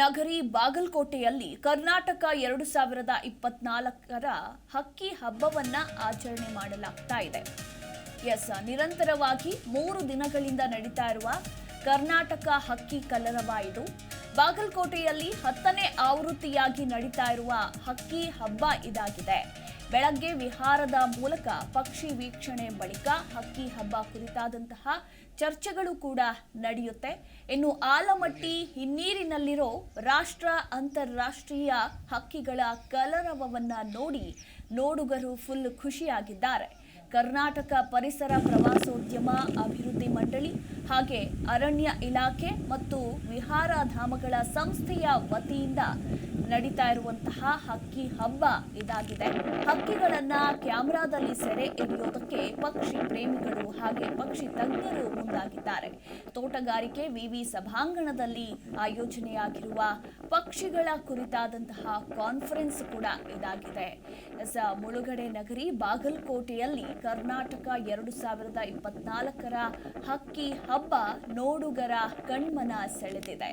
ನಗರಿ ಬಾಗಲಕೋಟೆಯಲ್ಲಿ ಕರ್ನಾಟಕ ಎರಡು ಸಾವಿರದ ಇಪ್ಪತ್ನಾಲ್ಕರ ಹಕ್ಕಿ ಹಬ್ಬವನ್ನ ಆಚರಣೆ ಮಾಡಲಾಗ್ತಾ ಇದೆ. ಎಸ್, ನಿರಂತರವಾಗಿ ಮೂರು ದಿನಗಳಿಂದ ನಡೀತಾ ಇರುವ ಕರ್ನಾಟಕ ಹಕ್ಕಿ ಕಲರವ ಇದು. ಬಾಗಲಕೋಟೆಯಲ್ಲಿ ಹತ್ತನೇ ಆವೃತ್ತಿಯಾಗಿ ನಡೀತಾ ಇರುವ ಹಕ್ಕಿ ಹಬ್ಬ ಇದಾಗಿದೆ. ಬೆಳಗ್ಗೆ ವಿಹಾರದ ಮೂಲಕ ಪಕ್ಷಿ ವೀಕ್ಷಣೆ ಬಳಿಕ ಹಕ್ಕಿ ಹಬ್ಬ ಕುರಿತಾದಂತಹ ಚರ್ಚೆಗಳು ಕೂಡ ನಡೆಯುತ್ತೆ. ಇನ್ನು ಆಲಮಟ್ಟಿ ಹಿನ್ನೀರಿನಲ್ಲಿರೋ ರಾಷ್ಟ್ರ ಅಂತಾರಾಷ್ಟ್ರೀಯ ಹಕ್ಕಿಗಳ ಕಲರವವನ್ನ ನೋಡಿ ನೋಡುಗರು ಫುಲ್ ಖುಷಿಯಾಗಿದ್ದಾರೆ. ಕರ್ನಾಟಕ ಪರಿಸರ ಪ್ರವಾಸೋದ್ಯಮ ಅಭಿವೃದ್ಧಿ ಮಂಡಳಿ ಹಾಗೆ ಅರಣ್ಯ ಇಲಾಖೆ ಮತ್ತು ವಿಹಾರಧಾಮಗಳ ಸಂಸ್ಥೆಯ ವತಿಯಿಂದ ನಡೀತಾ ಇರುವಂತಹ ಹಕ್ಕಿ ಹಬ್ಬ ಇದಾಗಿದೆ. ಹಕ್ಕಿಗಳನ್ನ ಕ್ಯಾಮ್ರಾದಲ್ಲಿ ಸೆರೆ ಹಿಡಿಯೋದಕ್ಕೆ ಪಕ್ಷಿ ಪ್ರೇಮಿಗಳು ಹಾಗೆ ಪಕ್ಷಿ ತಜ್ಞರು ಮುಂದಾಗಿದ್ದಾರೆ. ತೋಟಗಾರಿಕೆ ವಿವಿ ಸಭಾಂಗಣದಲ್ಲಿ ಆಯೋಜನೆಯಾಗಿರುವ ಪಕ್ಷಿಗಳ ಕುರಿತಾದಂತಹ ಕಾನ್ಫರೆನ್ಸ್ ಕೂಡ ಇದಾಗಿದೆ. ಮುಳುಗಡೆ ನಗರಿ ಬಾಗಲಕೋಟೆಯಲ್ಲಿ ಕರ್ನಾಟಕ ಎರಡು ಸಾವಿರದ ಇಪ್ಪತ್ನಾಲ್ಕರ ಹಕ್ಕಿ ಹಬ್ಬ ನೋಡುಗರ ಕಣ್ಮನ ಸೆಳೆದಿದೆ.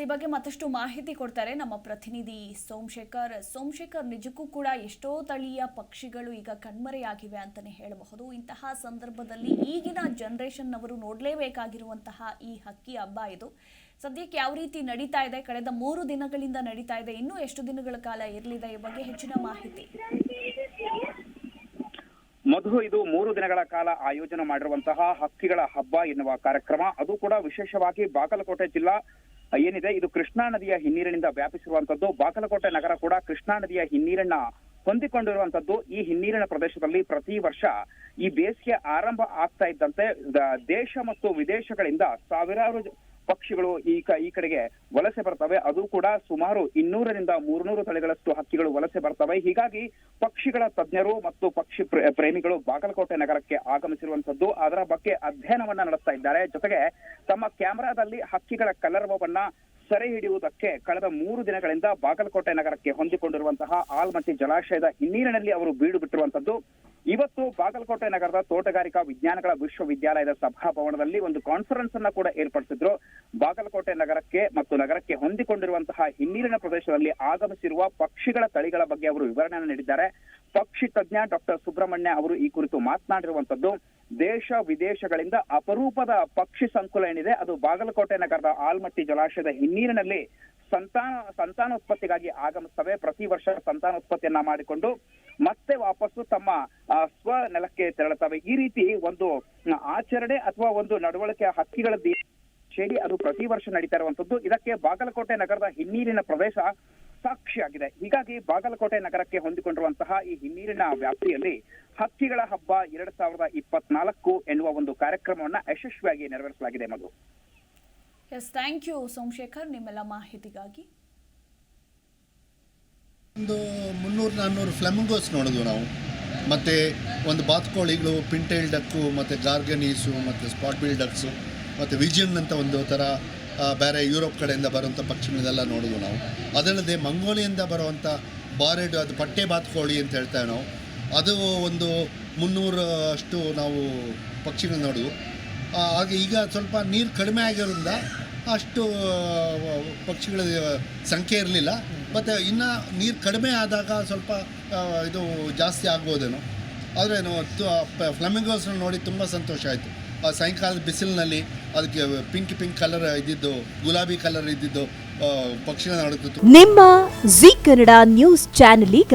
ಈ ಬಗ್ಗೆ ಮತ್ತಷ್ಟು ಮಾಹಿತಿ ಕೊಡ್ತಾರೆ ನಮ್ಮ ಪ್ರತಿನಿಧಿ ಸೋಮಶೇಖರ್. ಸೋಮಶೇಖರ್, ನಿಜಕ್ಕೂ ಕೂಡ ಎಷ್ಟೋ ತಳಿಯ ಪಕ್ಷಿಗಳು ಈಗ ಕಣ್ಮರೆಯಾಗಿವೆ ಅಂತಾನೆ ಹೇಳಬಹುದು. ಇಂತಹ ಸಂದರ್ಭದಲ್ಲಿ ಈಗಿನ ಜನರೇಷನ್ ಅವರು ನೋಡಲೇಬೇಕಾಗಿರುವಂತಹ ಈ ಹಕ್ಕಿ ಹಬ್ಬ ಇದು. ಸದ್ಯಕ್ಕೆ ಯಾವ ರೀತಿ ನಡೀತಾ ಇದೆ, ಕಳೆದ ಮೂರು ದಿನಗಳಿಂದ ನಡೀತಾ ಇದೆ, ಇನ್ನೂ ಎಷ್ಟು ದಿನಗಳ ಕಾಲ ಇರಲಿದೆ ಈ ಬಗ್ಗೆ ಹೆಚ್ಚಿನ ಮಾಹಿತಿ. ಮಧು, ಇದು ಮೂರು ದಿನಗಳ ಕಾಲ ಆಯೋಜನೆ ಮಾಡಿರುವಂತಹ ಹಕ್ಕಿಗಳ ಹಬ್ಬ ಎನ್ನುವ ಕಾರ್ಯಕ್ರಮ. ಅದು ಕೂಡ ವಿಶೇಷವಾಗಿ ಬಾಗಲಕೋಟೆ ಜಿಲ್ಲಾ ಏನಿದೆ? ಇದು ಕೃಷ್ಣಾ ನದಿಯ ಹಿನ್ನೀರಿನಿಂದ ವ್ಯಾಪಿಸಿರುವಂತದ್ದು ಬಾಗಲಕೋಟೆ ನಗರ ಕೂಡ ಕೃಷ್ಣಾ ನದಿಯ ಹಿನ್ನೀರನ್ನ ಹೊಂದಿಕೊಂಡಿರುವಂತದ್ದು ಈ ಹಿನ್ನೀರಿನ ಪ್ರದೇಶದಲ್ಲಿ ಪ್ರತಿ ವರ್ಷ ಈ ಬೇಸಿಗೆ ಆರಂಭ ಆಗ್ತಾ ಇದ್ದಂತೆ ದೇಶ ಮತ್ತು ವಿದೇಶಗಳಿಂದ ಸಾವಿರಾರು ಪಕ್ಷಿಗಳು ಈ ಈ ಕಡೆಗೆ ವಲಸೆ ಬರ್ತವೆ. ಅದು ಕೂಡ ಸುಮಾರು ಇನ್ನೂರರಿಂದ ಮೂರ್ನೂರು ತಳಿಗಳಷ್ಟು ಹಕ್ಕಿಗಳು ವಲಸೆ ಬರ್ತವೆ. ಹೀಗಾಗಿ ಪಕ್ಷಿಗಳ ತಜ್ಞರು ಮತ್ತು ಪಕ್ಷಿ ಪ್ರ- ಪ್ರೇಮಿಗಳು ಬಾಗಲಕೋಟೆ ನಗರಕ್ಕೆ ಆಗಮಿಸಿರುವಂತದ್ದು ಅದರ ಬಗ್ಗೆ ಅಧ್ಯಯನವನ್ನ ನಡೆಸ್ತಾ ಇದ್ದಾರೆ. ಜೊತೆಗೆ ತಮ್ಮ ಕ್ಯಾಮೆರಾದಲ್ಲಿ ಹಕ್ಕಿಗಳ ಕಲರವವನ್ನ ಸೆರೆ ಹಿಡಿಯುವುದಕ್ಕೆ ಕಳೆದ ಮೂರು ದಿನಗಳಿಂದ ಬಾಗಲಕೋಟೆ ನಗರಕ್ಕೆ ಹೊಂದಿಕೊಂಡಿರುವಂತಹ ಆಲ್ಮಟ್ಟಿ ಜಲಾಶಯದ ಹಿನ್ನೀರಿನಲ್ಲಿ ಅವರು ಬೀಡು ಬಿಟ್ಟಿರುವಂತದ್ದು ಇವತ್ತು ಬಾಗಲಕೋಟೆ ನಗರದ ತೋಟಗಾರಿಕಾ ವಿಜ್ಞಾನಗಳ ವಿಶ್ವವಿದ್ಯಾಲಯದ ಸಭಾಭವನದಲ್ಲಿ ಒಂದು ಕಾನ್ಫರೆನ್ಸ್ ಅನ್ನ ಕೂಡ ಏರ್ಪಡಿಸಿದ್ರು. ಬಾಗಲಕೋಟೆ ನಗರಕ್ಕೆ ಮತ್ತು ನಗರಕ್ಕೆ ಹೊಂದಿಕೊಂಡಿರುವಂತಹ ಹಿನ್ನೀರಿನ ಪ್ರದೇಶದಲ್ಲಿ ಆಗಮಿಸಿರುವ ಪಕ್ಷಿಗಳ ತಳಿಗಳ ಬಗ್ಗೆ ಅವರು ವಿವರಣೆಯನ್ನು ನೀಡಿದ್ದಾರೆ. ಪಕ್ಷಿ ತಜ್ಞ ಡಾಕ್ಟರ್ ಸುಬ್ರಹ್ಮಣ್ಯ ಅವರು ಈ ಕುರಿತು ಮಾತನಾಡಿರುವಂತದ್ದು. ದೇಶ ವಿದೇಶಗಳಿಂದ ಅಪರೂಪದ ಪಕ್ಷಿ ಸಂಕುಲ ಏನಿದೆ, ಅದು ಬಾಗಲಕೋಟೆ ನಗರದ ಆಲ್ಮಟ್ಟಿ ಜಲಾಶಯದ ಹಿನ್ನೀರಿನಲ್ಲಿ ಸಂತಾನ, ಸಂತಾನೋತ್ಪತ್ತಿಗಾಗಿ ಆಗಮಿಸ್ತವೆ. ಪ್ರತಿ ವರ್ಷ ಸಂತಾನೋತ್ಪತ್ತಿಯನ್ನ ಮಾಡಿಕೊಂಡು ಮತ್ತೆ ವಾಪಸ್ಸು ತಮ್ಮ ಸ್ವ ನೆಲಕ್ಕೆ ತೆರಳುತ್ತವೆ. ಈ ರೀತಿ ಒಂದು ಆಚರಣೆ ಅಥವಾ ಒಂದು ನಡವಳಿಕೆ ಹಕ್ಕಿಗಳ ಶೈಲಿ ಅದು ಪ್ರತಿ ವರ್ಷ ನಡೀತಾ ಇರುವಂತದ್ದು. ಇದಕ್ಕೆ ಬಾಗಲಕೋಟೆ ನಗರದ ಹಿನ್ನೀರಿನ ಪ್ರದೇಶ ಸಾಕ್ಷಿಯಾಗಿದೆ. ಹೀಗಾಗಿ ಬಾಗಲಕೋಟೆ ನಗರಕ್ಕೆ ಹೊಂದಿಕೊಂಡಿರುವಂತಹ ಈ ಹಿನ್ನೀರಿನ ವ್ಯಾಪ್ತಿಯಲ್ಲಿ ಹಕ್ಕಿಗಳ ಹಬ್ಬ ಎರಡ್ ಸಾವಿರದ ಇಪ್ಪತ್ನಾಲ್ಕು ಎನ್ನುವ ಒಂದು ಕಾರ್ಯಕ್ರಮವನ್ನ ಯಶಸ್ವಿಯಾಗಿ ನೆರವೇರಿಸಲಾಗಿದೆ ಮಗು. ಎಸ್ ಥ್ಯಾಂಕ್ ಯು ಸೋಮಶೇಖರ್ ನಿಮ್ಮೆಲ್ಲ ಮಾಹಿತಿಗಾಗಿ. ಒಂದು ಮುನ್ನೂರು ನಾನ್ನೂರು ಫ್ಲೆಮಿಂಗೋಸ್ ನೋಡಿದ್ವು ನಾವು. ಮತ್ತು ಒಂದು ಬಾತ್ಕೋಳಿಗಳು ಪಿಂಟೈಲ್ ಡಕ್ಕು ಮತ್ತು ಗಾರ್ಗನೀಸು ಮತ್ತು ಸ್ಪಾಟ್ ಬಿಲ್ ಡಕ್ಸು ಮತ್ತು ವಿಜಿಯನ್ ಅಂತ ಒಂದು ಥರ ಆ, ಬೇರೆ ಯುರೋಪ್ ಕಡೆಯಿಂದ ಬರುವಂಥ ಪಕ್ಷಿಗಳನ್ನೆಲ್ಲ ನೋಡಿದ್ವು ನಾವು. ಅದಲ್ಲದೆ ಮಂಗೋಲಿಯಿಂದ ಬರುವಂಥ ಬಾರೆಡ್ ಅದು ಪಟ್ಟೆ ಬಾತ್ಕೋಳಿ ಅಂತ ಹೇಳ್ತೇವೆ ನಾವು. ಅದು ಒಂದು ಮುನ್ನೂರು ಅಷ್ಟು ನಾವು ಪಕ್ಷಿಗಳು ನೋಡಿವು. ಹಾಗೆ ಈಗ ಸ್ವಲ್ಪ ನೀರು ಕಡಿಮೆ ಆಗಿರೋದ್ರಿಂದ ಅಷ್ಟು ಪಕ್ಷಿಗಳ ಸಂಖ್ಯೆ ಇರಲಿಲ್ಲ. ಮತ್ತು ಇನ್ನು ನೀರು ಕಡಿಮೆ ಆದಾಗ ಸ್ವಲ್ಪ ಇದು ಜಾಸ್ತಿ ಆಗ್ಬೋದೇನೋ. ಆದರೆ ಫ್ಲಮಿಂಗೋಸ್ನ ನೋಡಿ ತುಂಬ ಸಂತೋಷ ಆಯಿತು. ಆ, ಸಾಯಂಕಾಲದ ಬಿಸಿಲಿನಲ್ಲಿ ಅದಕ್ಕೆ ಪಿಂಕ್ ಪಿಂಕ್ ಕಲರ್ ಇದ್ದಿದ್ದು, ಗುಲಾಬಿ ಕಲರ್ ಇದ್ದಿದ್ದು ಪಕ್ಷಿಗಳನ್ನ ಪಕ್ಷಿಗಳ ನೋಡೋದು ನಿಮ್ಮ ಜಿ ಕನ್ನಡ ನ್ಯೂಸ್ ಚಾನೆಲ್ ಈಗ